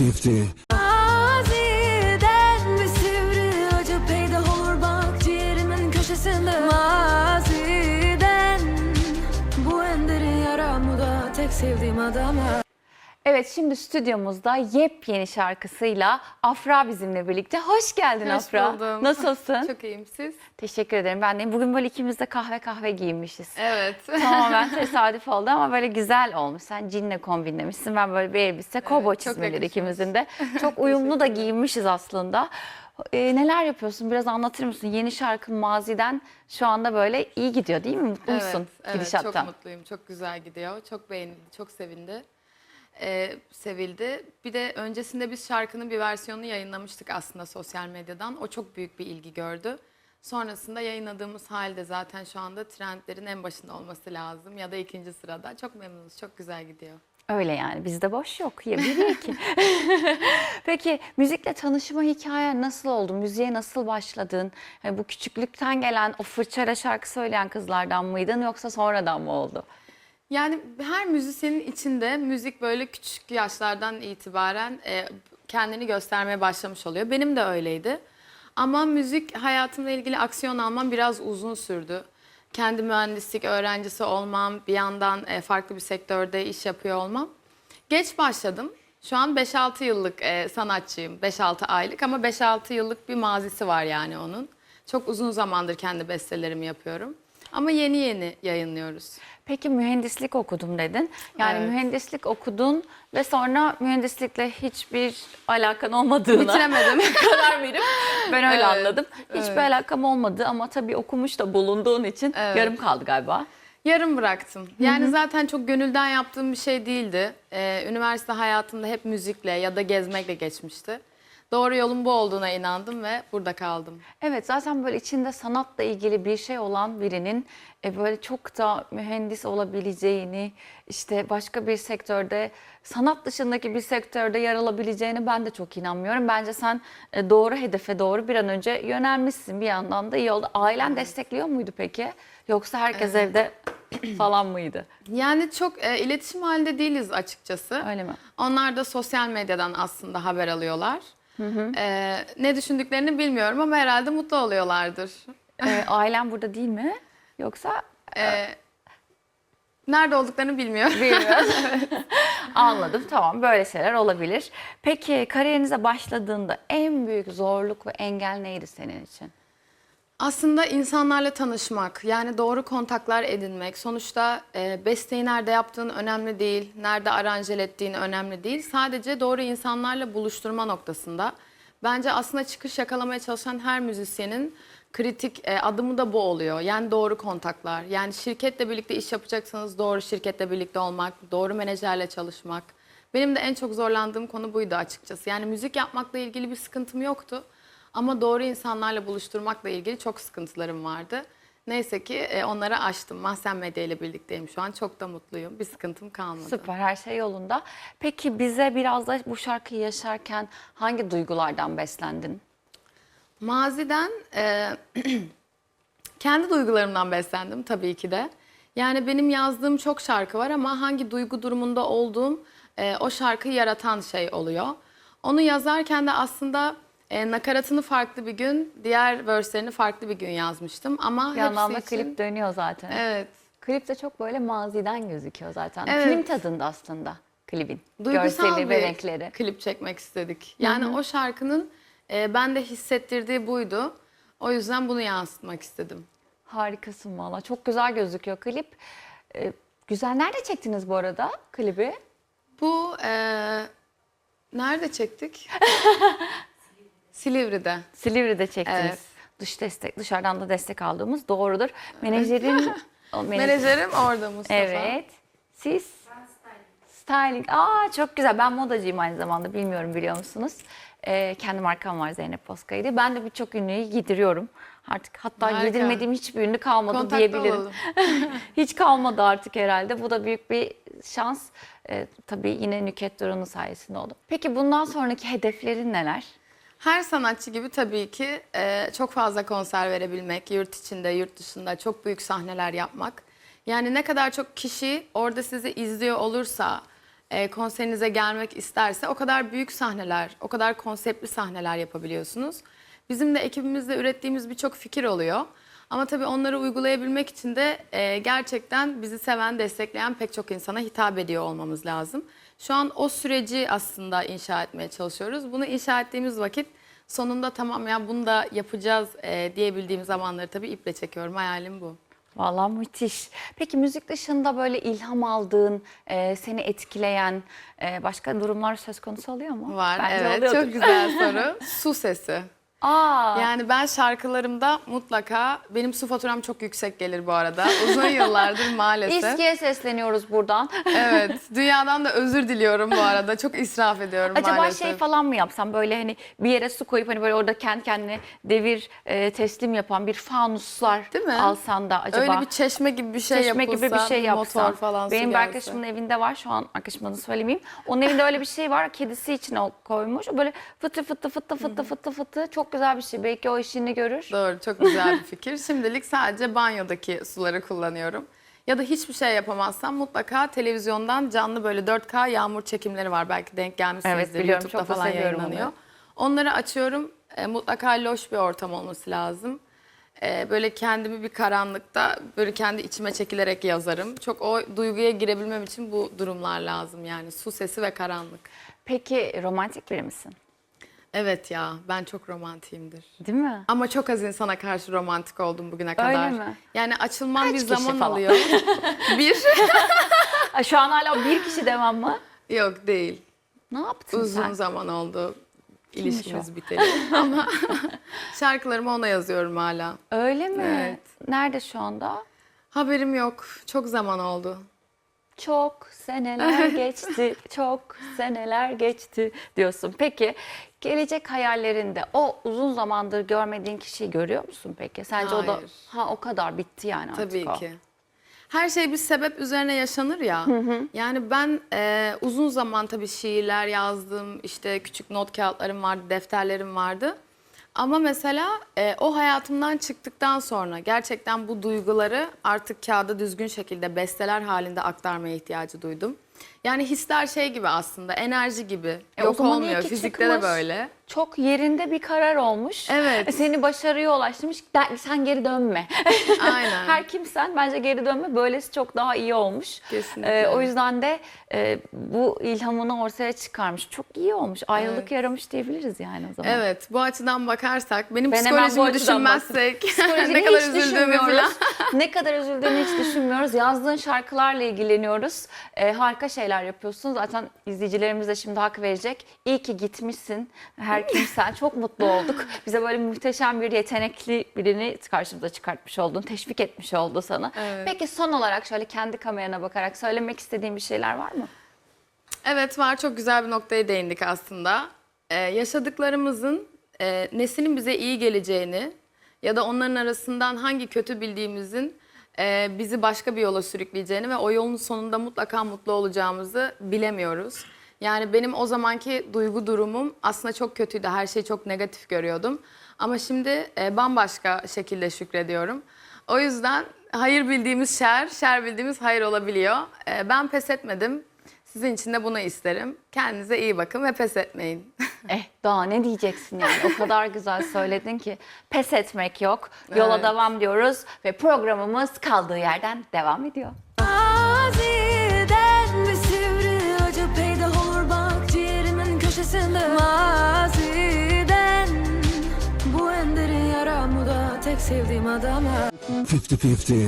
50. Maziden bir sivri acı peydah olur bak ciğerimin köşesinde Maziden bu en derin yaramı tek sevdiğim adama Evet şimdi stüdyomuzda yepyeni şarkısıyla Afra bizimle birlikte. Hoş geldin Hoş Afra. buldum. Nasılsın? Çok iyiyim siz? Teşekkür ederim. Ben de bugün böyle ikimiz de kahve kahve giyinmişiz. Evet. Tamamen tesadüf oldu ama böyle güzel olmuş. Sen cinle kombinlemişsin. Ben böyle bir elbise, kobo çok çizmeleri ikimizin de. Çok uyumlu da giyinmişiz aslında. Ee, neler yapıyorsun? Biraz anlatır mısın? Yeni şarkın Mazi'den şu anda böyle iyi gidiyor değil mi? Mutlu musun evet, evet, çok mutluyum. Çok güzel gidiyor. Çok beğenildi, çok sevindi. Ee, sevildi. Bir de öncesinde biz şarkının bir versiyonunu yayınlamıştık aslında sosyal medyadan. O çok büyük bir ilgi gördü. Sonrasında yayınladığımız halde zaten şu anda trendlerin en başında olması lazım ya da ikinci sırada. Çok memnunuz, çok güzel gidiyor. Öyle yani bizde boş yok. Ya bir ya iki. Peki müzikle tanışma hikayen nasıl oldu? Müziğe nasıl başladın? Yani bu küçüklükten gelen o fırçayla şarkı söyleyen kızlardan mıydın yoksa sonradan mı oldu? Yani her müzisyenin içinde müzik böyle küçük yaşlardan itibaren e, kendini göstermeye başlamış oluyor. Benim de öyleydi. Ama müzik hayatımla ilgili aksiyon almam biraz uzun sürdü. Kendi mühendislik öğrencisi olmam, bir yandan e, farklı bir sektörde iş yapıyor olmam. Geç başladım. Şu an 5-6 yıllık e, sanatçıyım. 5-6 aylık ama 5-6 yıllık bir mazisi var yani onun. Çok uzun zamandır kendi bestelerimi yapıyorum. Ama yeni yeni yayınlıyoruz. Peki mühendislik okudum dedin. Yani Evet. mühendislik okudun ve sonra mühendislikle hiçbir alakan olmadığına Bitiremedim. karar verip ben öyle Evet, anladım. Hiçbir evet. alakam olmadı ama tabii okumuş da bulunduğun için Evet. yarım kaldı galiba. Yarım bıraktım. Yani zaten çok gönülden yaptığım bir şey değildi. Ee, üniversite hayatımda hep müzikle ya da gezmekle geçmişti. Doğru yolun bu olduğuna inandım ve burada kaldım. Evet zaten böyle içinde sanatla ilgili bir şey olan birinin e, böyle çok da mühendis olabileceğini işte başka bir sektörde sanat dışındaki bir sektörde yer alabileceğini ben de çok inanmıyorum. Bence sen e, doğru hedefe doğru bir an önce yönelmişsin bir yandan da iyi oldu. Ailen destekliyor muydu peki? Yoksa herkes evde falan mıydı? Yani çok e, iletişim halinde değiliz açıkçası. Öyle mi? Onlar da sosyal medyadan aslında haber alıyorlar. Ee, ne düşündüklerini bilmiyorum ama herhalde mutlu oluyorlardır. E, ailen burada değil mi? Yoksa Ee, nerede olduklarını bilmiyorum. Bilmiyorum. Anladım tamam böyle şeyler olabilir. Peki kariyerinize başladığında en büyük zorluk ve engel neydi senin için? Aslında insanlarla tanışmak, yani doğru kontaklar edinmek. Sonuçta e, besteyi nerede yaptığın önemli değil, nerede aranjel ettiğin önemli değil. Sadece doğru insanlarla buluşturma noktasında. Bence aslında çıkış yakalamaya çalışan her müzisyenin kritik e, adımı da bu oluyor. Yani doğru kontaklar. Yani şirketle birlikte iş yapacaksanız doğru şirketle birlikte olmak, doğru menajerle çalışmak. Benim de en çok zorlandığım konu buydu açıkçası. Yani müzik yapmakla ilgili bir sıkıntım yoktu. Ama doğru insanlarla buluşturmakla ilgili çok sıkıntılarım vardı. Neyse ki e, onları aştım. Mahsen Medya ile birlikteyim şu an. Çok da mutluyum. Bir sıkıntım kalmadı. Süper her şey yolunda. Peki bize biraz da bu şarkıyı yaşarken hangi duygulardan beslendin? Maziden e, kendi duygularımdan beslendim tabii ki de. Yani benim yazdığım çok şarkı var ama hangi duygu durumunda olduğum e, o şarkıyı yaratan şey oluyor. Onu yazarken de aslında e, nakaratını farklı bir gün, diğer verslerini farklı bir gün yazmıştım. Ama Bir yandan da hepsi için- klip dönüyor zaten. Evet. Klip de çok böyle maziden gözüküyor zaten. Evet. Film tadında aslında klibin. duygusal Görseli bir ve renkleri. klip çekmek istedik. Yani o şarkının e, bende hissettirdiği buydu. O yüzden bunu yansıtmak istedim. Harikasın valla. Çok güzel gözüküyor klip. Ee, güzel. Nerede çektiniz bu arada klibi? Bu e, nerede çektik? Silivri'de. Silivri'de çektiniz. Evet. Dış destek, dışarıdan da destek aldığımız doğrudur. Menajerin o menajer- Menajerim orada Mustafa. Evet. Siz? Styling. Aa çok güzel. Ben modacıyım aynı zamanda. Bilmiyorum biliyor musunuz? Ee, kendi markam var Zeynep Poskay'dı. Ben de birçok ünlüyü giydiriyorum. Artık hatta Harika. giydirmediğim hiçbir ünlü kalmadı Kontakta diyebilirim. Hiç kalmadı artık herhalde. Bu da büyük bir şans. Ee, tabii yine Nüket Duran'ın sayesinde oldu. Peki bundan sonraki hedeflerin neler? Her sanatçı gibi tabii ki e, çok fazla konser verebilmek, yurt içinde, yurt dışında çok büyük sahneler yapmak. Yani ne kadar çok kişi orada sizi izliyor olursa, e, konserinize gelmek isterse o kadar büyük sahneler, o kadar konseptli sahneler yapabiliyorsunuz. Bizim de ekibimizde ürettiğimiz birçok fikir oluyor. Ama tabii onları uygulayabilmek için de e, gerçekten bizi seven, destekleyen pek çok insana hitap ediyor olmamız lazım. Şu an o süreci aslında inşa etmeye çalışıyoruz. Bunu inşa ettiğimiz vakit sonunda tamam ya bunu da yapacağız e, diyebildiğim zamanları tabii iple çekiyorum. Hayalim bu. Vallahi müthiş. Peki müzik dışında böyle ilham aldığın, e, seni etkileyen e, başka durumlar söz konusu oluyor mu? Var Bence evet oluyordur. çok güzel soru. Su sesi. Aa, Yani ben şarkılarımda mutlaka benim su faturam çok yüksek gelir bu arada. Uzun yıllardır maalesef. İSKİ'ye sesleniyoruz buradan. Evet. Dünyadan da özür diliyorum bu arada. Çok israf ediyorum Acaba maalesef. şey falan mı yapsam böyle hani bir yere su koyup hani böyle orada kendi kendine devir e, teslim yapan bir fanuslar Değil mi? alsan da acaba Öyle bir çeşme gibi bir şey çeşme gibi bir yapılsa, şey yapsan. motor falan Benim bir arkadaşımın evinde var şu an arkadaşımın adını söylemeyeyim. Onun evinde öyle bir şey var. Kedisi için o koymuş. O Böyle fıtı fıtı fıtı fıtı fıtı fıtı çok güzel bir şey. Belki o işini görür. Doğru, çok güzel bir fikir. Şimdilik sadece banyodaki suları kullanıyorum. Ya da hiçbir şey yapamazsam mutlaka televizyondan canlı böyle 4K yağmur çekimleri var. Belki denk gelmişsinizdir. Evet, biliyorum. YouTube'da Çok da falan seviyorum yayınlanıyor. onu. Onları açıyorum. E, mutlaka loş bir ortam olması lazım. E, böyle kendimi bir karanlıkta böyle kendi içime çekilerek yazarım. Çok o duyguya girebilmem için bu durumlar lazım yani su sesi ve karanlık. Peki romantik biri misin? Evet ya ben çok romantiyimdir. Değil mi? Ama çok az insana karşı romantik oldum bugüne kadar. mi? Yani açılmam Kaç bir kişi zaman falan? alıyor. bir Ha, Şu an hala bir kişi devam mı? yok değil. Ne yaptın Uzun sen? zaman oldu ilişkimiz o? biteli. Ama şarkılarımı ona yazıyorum hala. Öyle mi? Evet. Nerede şu anda? Haberim yok. Çok zaman oldu. Çok seneler geçti, çok seneler geçti diyorsun. Peki gelecek hayallerinde o uzun zamandır görmediğin kişiyi görüyor musun peki? Sence o da Hayır. ha o kadar bitti yani artık Tabii o. ki. Her şey bir sebep üzerine yaşanır ya. Yani ben e, uzun zaman tabii şiirler yazdım. işte küçük not kağıtlarım vardı, defterlerim vardı. Ama mesela e, o hayatımdan çıktıktan sonra gerçekten bu duyguları artık kağıda düzgün şekilde besteler halinde aktarmaya ihtiyacı duydum. Yani hisler şey gibi aslında enerji gibi. E, Yok olmuyor. Fizikte de böyle. Çok yerinde bir karar olmuş. Evet. E, Seni başarıya ulaştırmış. Sen geri dönme. Aynen. Her kimsen bence geri dönme. Böylesi çok daha iyi olmuş. Kesinlikle. E, o yüzden de e, bu ilhamını ortaya çıkarmış. Çok iyi olmuş. Ayrılık Evet. yaramış diyebiliriz yani o zaman. Evet bu açıdan bakarsak benim Ben psikolojimi düşünmezsek ne kadar üzüldüğümü falan. ne kadar üzüldüğünü hiç düşünmüyoruz. Yazdığın şarkılarla ilgileniyoruz. Ee, harika şeyler yapıyorsun. Zaten izleyicilerimiz de şimdi hak verecek. İyi ki gitmişsin. Her kimsen. Çok mutlu olduk. Bize böyle muhteşem bir yetenekli birini karşımıza çıkartmış oldun. Teşvik etmiş oldu sana. Evet. Peki son olarak şöyle kendi kamerana bakarak söylemek istediğin bir şeyler var mı? Evet var çok güzel bir noktaya değindik aslında. Ee, yaşadıklarımızın e, nesinin bize iyi geleceğini ya da onların arasından hangi kötü bildiğimizin e, bizi başka bir yola sürükleyeceğini ve o yolun sonunda mutlaka mutlu olacağımızı bilemiyoruz. Yani benim o zamanki duygu durumum aslında çok kötüydü. Her şeyi çok negatif görüyordum. Ama şimdi e, bambaşka şekilde şükrediyorum. O yüzden hayır bildiğimiz şer, şer bildiğimiz hayır olabiliyor. E, ben pes etmedim. Sizin için de bunu isterim. Kendinize iyi bakın ve pes etmeyin. Eh daha ne diyeceksin yani o kadar güzel söyledin ki pes etmek yok. Yola Evet. devam diyoruz ve programımız kaldığı yerden devam ediyor. Köşesinde Maziden bu en derin yaramı da tek sevdiğim adama 50-50